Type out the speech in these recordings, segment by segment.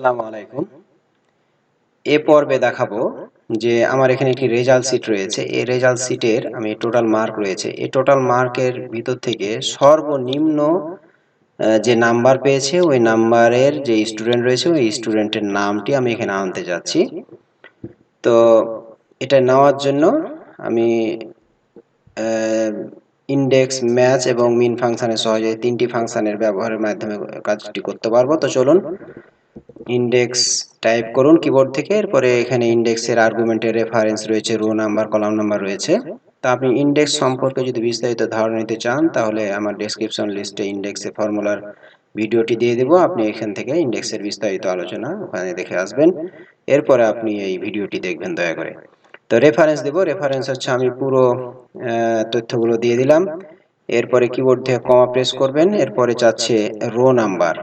আসসালামু আলাইকুম। এ পর্বে দেখাবো যে আমার এখানে একটি রেজাল্ট সিট রয়েছে। এই রেজাল্ট সিটের আমি টোটাল মার্ক রয়েছে। এই টোটাল মার্কের ভিতর থেকে সর্বনিম্ন যে নাম্বার পেয়েছে, ওই নাম্বারের যে স্টুডেন্ট রয়েছে, ওই স্টুডেন্টের নামটি আমি এখানে আনতে যাচ্ছি। তো এটা নেওয়ার জন্য আমি ইন্ডেক্স ম্যাচ এবং মিন ফাংশনের সহজে তিনটি ফাংশনের ব্যবহারের মাধ্যমে কাজটি করতে পারব। তো চলুন ইন্ডেক্স টাইপ করুন কিবোর্ড থেকে, এরপরে এখানে ইন্ডেক্সের আর্গুমেন্টের রেফারেন্স রয়েছে রো নাম্বার কলাম নাম্বার রয়েছে। তা আপনি ইন্ডেক্স সম্পর্কে যদি বিস্তারিত ধারণা নিতে চান, তাহলে আমার ডেসক্রিপশন লিস্টে ইন্ডেক্সের ফর্মুলার ভিডিওটি দিয়ে দেবো। আপনি এখান থেকে ইন্ডেক্সের বিস্তারিত আলোচনা ওখানে দেখে আসবেন। এরপরে আপনি এই ভিডিওটি দেখবেন, দয়া করে। তো রেফারেন্স দেব। রেফারেন্স হচ্ছে আমি পুরো তথ্যগুলো দিয়ে দিলাম। এরপরে কিবোর্ড থেকে কমা প্রেস করবেন। এরপরে চাচ্ছে রো নাম্বার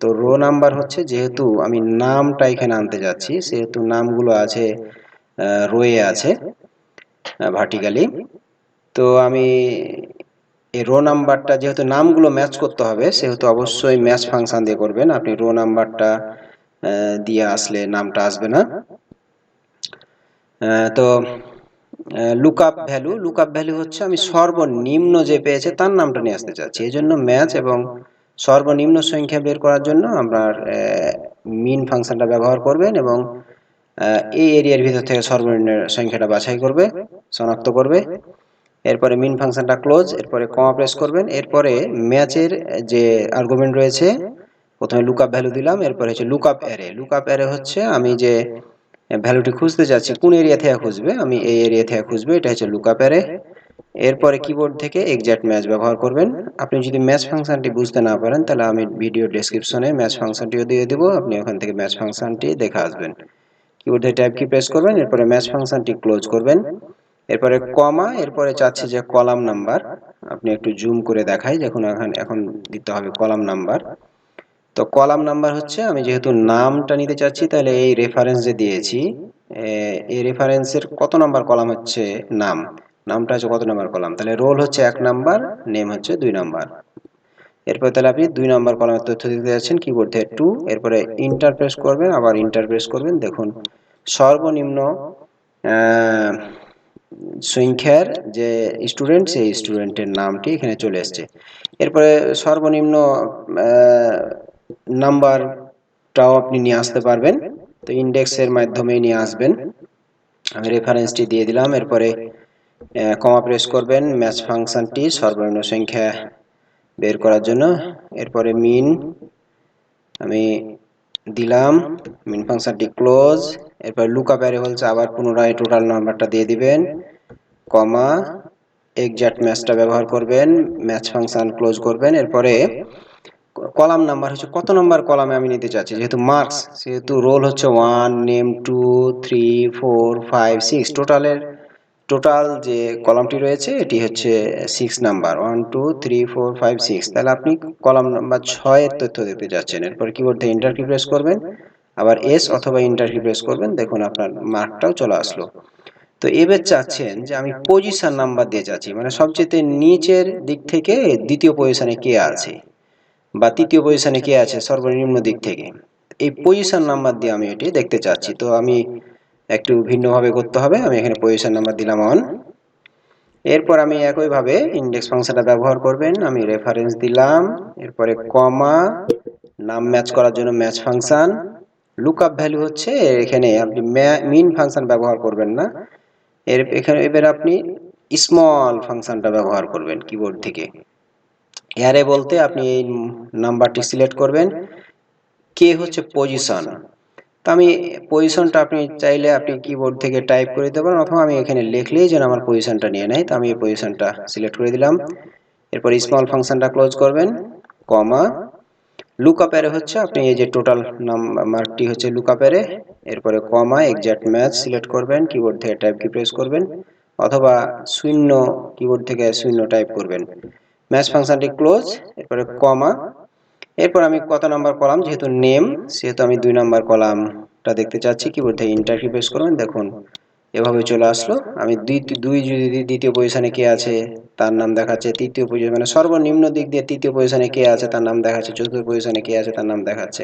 তো রো নাম্বার হচ্ছে যেহেতু আমি নামটা এখানে আনতে যাচ্ছি, সেহেতু নামগুলো আছে রোয়ে আছে ভার্টিক্যালি তো আমি এই রো নাম্বারটা যেহেতু নামগুলো ম্যাচ করতে হবে, সেহেতু অবশ্যই ম্যাচ ফাংশন দিয়ে করবেন। আপনি রো নাম্বারটা দিয়ে আসলে নামটা আসবে না। তো লুকআপ ভ্যালু লুকআপ ভ্যালু হচ্ছে আমি সর্বনিম্ন যে পেয়েছে তার নামটা নিয়ে আসতে চাচ্ছি। এই জন্য ম্যাচ এবং সর্বনিম্ন সংখ্যা বের করার জন্য আপনার মিন ফাংশনটা ব্যবহার করবেন এবং এই এরিয়ার ভিতর থেকে সর্বনিম্ন সংখ্যাটা বাছাই করবে, শনাক্ত করবে। এরপরে মিন ফাংশনটা ক্লোজ এরপরে কমা প্রেস করবেন। এরপরে ম্যাচের যে আর্গুমেন্ট রয়েছে, প্রথমে লুকআপ ভ্যালু দিলাম, এরপরে হচ্ছে লুকআপ অ্যারে লুকআপ অ্যারে হচ্ছে আমি যে ভ্যালুটি খুঁজতে যাচ্ছি, কোন এরিয়া থেকে খুঁজবে, আমি এই এরিয়া থেকে খুঁজবে, এটা হচ্ছে লুকআপ অ্যারে এরপরে কিবোর্ড থেকে এক্সাক্ট ম্যাচ ব্যবহার করবেন। আপনি যদি ম্যাচ ফাংশনটি বুঝতে না পারেন, তাহলে আমি ভিডিও ডেসক্রিপশনে ম্যাচ ফাংশনটিও দিয়ে দেবো। আপনি ওখান থেকে ম্যাচ ফাংশনটি দেখে আসবেন। কিবোর্ডে ট্যাব কি প্রেস করবেন, এরপরে ম্যাচ ফাংশনটি ক্লোজ করবেন। এরপরে কমা এরপরে চাচ্ছে যে কলাম নাম্বার আপনি একটু জুম করে দেখাই, দেখুন এখন এখন দিতে হবে কলাম নাম্বার তো কলাম নাম্বার হচ্ছে, আমি যেহেতু নামটা নিতে চাচ্ছি, তাহলে এই রেফারেন্স যে দিয়েছি এই রেফারেন্সের কত নাম্বার কলাম হচ্ছে নাম? নামটা হচ্ছে কত নাম্বার কলাম? তাহলে রোল হচ্ছে এক নাম্বার নেম হচ্ছে দুই নাম্বার। এরপর তাহলে আপনি দুই নাম্বার কলামের তথ্য দিতে যাচ্ছেন কিবোর্ড থেকে টু এরপরে ইন্টারপ্রেস করবেন, আবার ইন্টারপ্রেস করবেন। দেখুন, সর্বনিম্ন সংখ্যার যে স্টুডেন্ট সেই স্টুডেন্টের নামটি এখানে চলে এসছে। এরপরে সর্বনিম্ন নাম্বারটাও আপনি নিয়ে আসতে পারবেন। তো ইন্ডেক্সের মাধ্যমে নিয়ে আসবেন। আমি রেফারেন্সটি দিয়ে দিলাম। এরপরে কমা প্রেস করবেন ম্যাচ ফাংশনটি সর্বনিম্ন সংখ্যা বের করার জন্য। এরপরে মিন, আমি দিলাম, মিন ফাংশনটি ক্লোজ। এরপর লুকআপ অ্যারে বলছে আবার পুনরায় টোটাল নাম্বারটা দিয়ে দিবেন। কমা এক্সাক্ট ম্যাচটা ব্যবহার করবেন, ম্যাচ ফাংশন ক্লোজ করবেন। এরপরে কলাম নাম্বার হচ্ছে, কত নাম্বার কলামে আমি নিতে চাচ্ছি? যেহেতু মার্কস, সেহেতু রোল হচ্ছে one, name two, three, four, five, six. টোটালের total যে কলামটি রয়েছে, এটি হচ্ছে six number one two three four five six তাহলে আপনি কলাম নাম্বার ছয়ের তথ্য দেখতে যাচ্ছেন। এরপর কিবোর্ড থেকে ইন্টার কি প্রেস করবেন। আবার এস অথবা ইন্টার কি প্রেস করবেন। দেখুন আপনার মার্কটাও চলে আসলো। তো এবার চাচ্ছেন যে আমি পজিশন নাম্বার দিয়ে চাচ্ছি মানে সবচেয়ে নিচের দিক থেকে দ্বিতীয় পজিশনে কে আছে বা তৃতীয় পজিশনে কে আছে, সর্বনিম্ন দিক থেকে। এই পজিশন নাম্বার দিয়ে আমি এটি দেখতে চাচ্ছি। তো আমি একটু ভিন্নভাবে করতে হবে। আমি এখানে পজিশন নাম্বার দিলাম অন এরপর আমি একইভাবে ইন্ডেক্স ফাংশনটা ব্যবহার করবেন। আমি রেফারেন্স দিলাম। এরপরে কমা নাম ম্যাচ করার জন্য ম্যাচ ফাংশন লুকআপ ভ্যালু হচ্ছে এখানে আপনি মিন ফাংশন ব্যবহার করবেন না। এর এখানে এবার আপনি স্মল ফাংশনটা ব্যবহার করবেন কিবোর্ড থেকে। এয়ারে বলতে আপনি এই নাম্বারটি সিলেক্ট করবেন। কে হচ্ছে পজিশন তো আমি পজিশনটা আপনি চাইলে আপনি কিবোর্ড থেকে টাইপ করে দিতে পারেন অথবা আমি এখানে লিখলেই যেন আমার পজিশনটা নিয়ে নেয়। তো আমি এই পজিশনটা সিলেক্ট করে দিলাম। এরপর স্মল ফাংশনটা ক্লোজ করবেন কমা লুকআপ অ্যারে হচ্ছে আপনি এই যে টোটাল নাম মার্কটি হচ্ছে লুকআপ অ্যারে এরপরে কমা এক্সাক্ট ম্যাচ সিলেক্ট করবেন কিবোর্ড থেকে টাইপ কি প্রেস করবেন, অথবা শূন্য কিবোর্ড থেকে শূন্য টাইপ করবেন। ম্যাচ ফাংশনটি ক্লোজ এরপরে কমা এরপর আমি কত নাম্বার কলাম? যেহেতু নেম সেহেতু আমি দুই নাম্বার কলামটা দেখতে চাচ্ছি কিবোর্ড থেকে ইন্টার কি প্রেস করবেন, দেখুন, এভাবে চলে আসলো। আমি দুই দুই যদি দ্বিতীয় পজিশনে কে আছে, তার নাম দেখাচ্ছে তৃতীয় পজিশন মানে সর্বনিম্ন দিক দিয়ে তৃতীয় পজিশনে কে আছে, তার নাম দেখাচ্ছে, চতুর্থ পজিশনে কে আছে, তার নাম দেখাচ্ছে।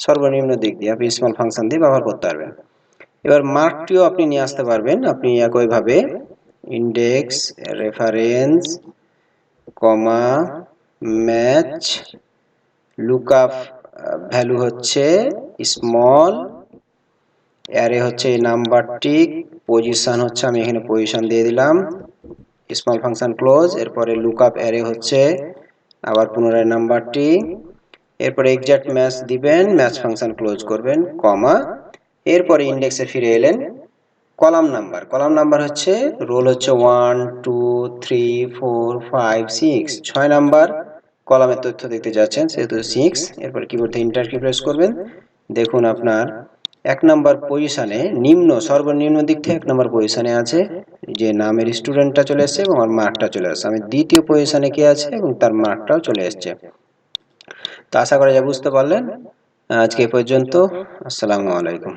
সর্বনিম্ন দিক দিয়ে আপনি স্মল ফাংশন দিয়ে ব্যবহার করতে পারবেন। এবার মার্কটিও আপনি নিয়ে আসতে পারবেন, আপনি একইভাবে index reference comma match lookup value হচ্ছে স্মল অ্যারে হচ্ছে এই নাম্বারটি পজিশন হচ্ছে, আমি এখানে পজিশন দিয়ে দিলাম স্মল ফাংশন ক্লোজ এরপরে লুকআপ অ্যারে হচ্ছে, আবার পুনরায় নাম্বারটি এরপরে এক্সাক্ট ম্যাচ দিবেন ম্যাচ ফাংশন ক্লোজ করবেন কমা এরপরে ইন্ডেক্সে ফিরে এলেন কলাম নাম্বার কলাম নাম্বার হচ্ছে রোল হচ্ছে one two three four five six ছয় নাম্বার কলামের তথ্য দেখতে যাচ্ছেন, সেহেতু সিক্স এরপর কিবোর্ড ইন্টার কি প্রেস করবেন। দেখুন আপনার এক নম্বর পজিশনে নিম্ন, সর্বনিম্ন দিক থেকে এক নম্বর পজিশনে আছে, যে নামের স্টুডেন্টটা চলে এসছে এবং আমার মার্কটা চলে আসছে। আমি দ্বিতীয় পজিশনে কে আছে এবং তার মার্কটাও চলে এসছে। তো আশা করা যায় বুঝতে পারলেন। আজকে পর্যন্ত, আসসালামু আলাইকুম।